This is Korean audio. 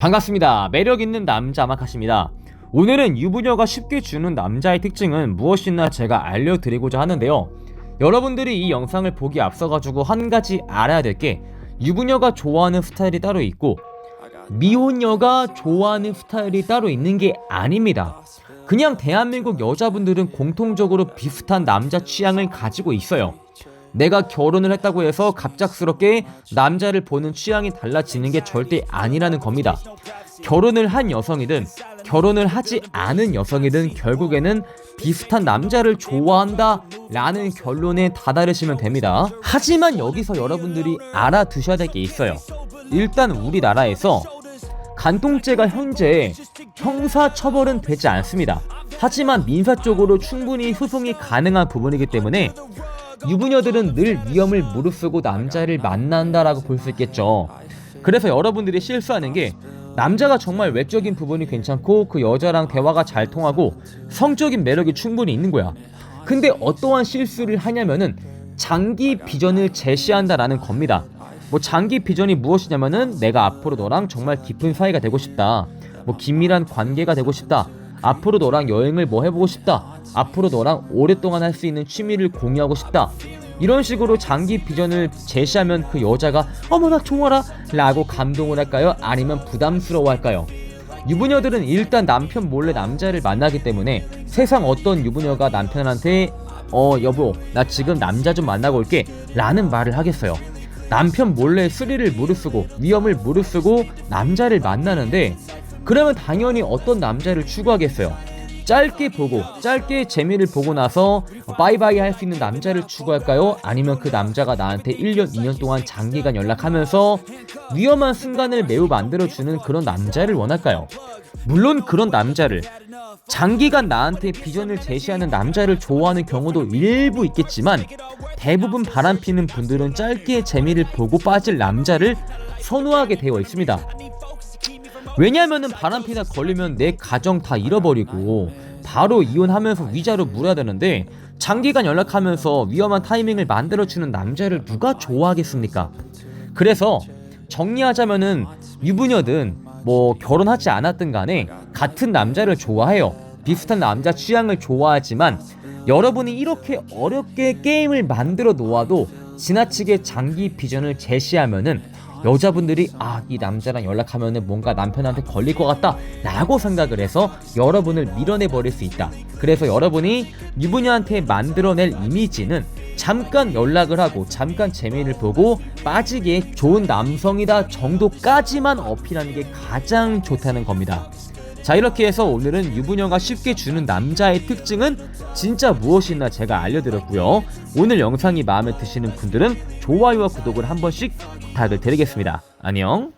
반갑습니다. 매력 있는 남자 마카시입니다. 오늘은 유부녀가 쉽게 주는 남자의 특징은 무엇이나 제가 알려드리고자 하는데요. 여러분들이 이 영상을 보기 앞서가지고 한 가지 알아야 될 게 유부녀가 좋아하는 스타일이 따로 있고 미혼녀가 좋아하는 스타일이 따로 있는 게 아닙니다. 그냥 대한민국 여자분들은 공통적으로 비슷한 남자 취향을 가지고 있어요. 내가 결혼을 했다고 해서 갑작스럽게 남자를 보는 취향이 달라지는 게 절대 아니라는 겁니다. 결혼을 한 여성이든 결혼을 하지 않은 여성이든 결국에는 비슷한 남자를 좋아한다 라는 결론에 다다르시면 됩니다. 하지만 여기서 여러분들이 알아두셔야 될 게 있어요. 일단 우리나라에서 간통죄가 현재 형사 처벌은 되지 않습니다. 하지만 민사 쪽으로 충분히 소송이 가능한 부분이기 때문에 유부녀들은 늘 위험을 무릅쓰고 남자를 만난다라고 볼 수 있겠죠. 그래서 여러분들이 실수하는 게 남자가 정말 외적인 부분이 괜찮고 그 여자랑 대화가 잘 통하고 성적인 매력이 충분히 있는 거야. 근데 어떠한 실수를 하냐면은 장기 비전을 제시한다라는 겁니다. 뭐 장기 비전이 무엇이냐면은 내가 앞으로 너랑 정말 깊은 사이가 되고 싶다. 뭐 긴밀한 관계가 되고 싶다. 앞으로 너랑 여행을 뭐 해보고 싶다. 앞으로 너랑 오랫동안 할 수 있는 취미를 공유하고 싶다. 이런 식으로 장기 비전을 제시하면 그 여자가 어머나 좋아라 라고 감동을 할까요? 아니면 부담스러워 할까요? 유부녀들은 일단 남편 몰래 남자를 만나기 때문에 세상 어떤 유부녀가 남편한테 어 여보 나 지금 남자 좀 만나고 올게 라는 말을 하겠어요 남편 몰래 스릴을 무릅쓰고 위험을 무릅쓰고 남자를 만나는데 그러면 당연히 어떤 남자를 추구하겠어요 짧게 보고 짧게 재미를 보고 나서 바이바이 할 수 있는 남자를 추구할까요? 아니면 그 남자가 나한테 1년, 2년 동안 장기간 연락하면서 위험한 순간을 매우 만들어주는 그런 남자를 원할까요? 물론 그런 남자를 장기간 나한테 비전을 제시하는 남자를 좋아하는 경우도 일부 있겠지만 대부분 바람피는 분들은 짧게 재미를 보고 빠질 남자를 선호하게 되어 있습니다. 왜냐면은 바람피나 걸리면 내 가정 다 잃어버리고 바로 이혼하면서 위자료 물어야 되는데 장기간 연락하면서 위험한 타이밍을 만들어주는 남자를 누가 좋아하겠습니까? 그래서 정리하자면은 유부녀든 뭐 결혼하지 않았든 간에 같은 남자를 좋아해요. 비슷한 남자 취향을 좋아하지만 여러분이 이렇게 어렵게 게임을 만들어 놓아도 지나치게 장기 비전을 제시하면은 여자분들이 아 이 남자랑 연락하면은 뭔가 남편한테 걸릴 것 같다. 라고 생각을 해서 여러분을 밀어내 버릴 수 있다. 그래서 여러분이 유부녀한테 만들어낼 이미지는 잠깐 연락을 하고 잠깐 재미를 보고 빠지기에 좋은 남성이다 정도까지만 어필하는 게 가장 좋다는 겁니다 자 이렇게 해서 오늘은 유부녀가 쉽게 주는 남자의 특징은 진짜 무엇이나 제가 알려드렸고요. 오늘 영상이 마음에 드시는 분들은 좋아요와 구독을 한 번씩 부탁을 드리겠습니다. 안녕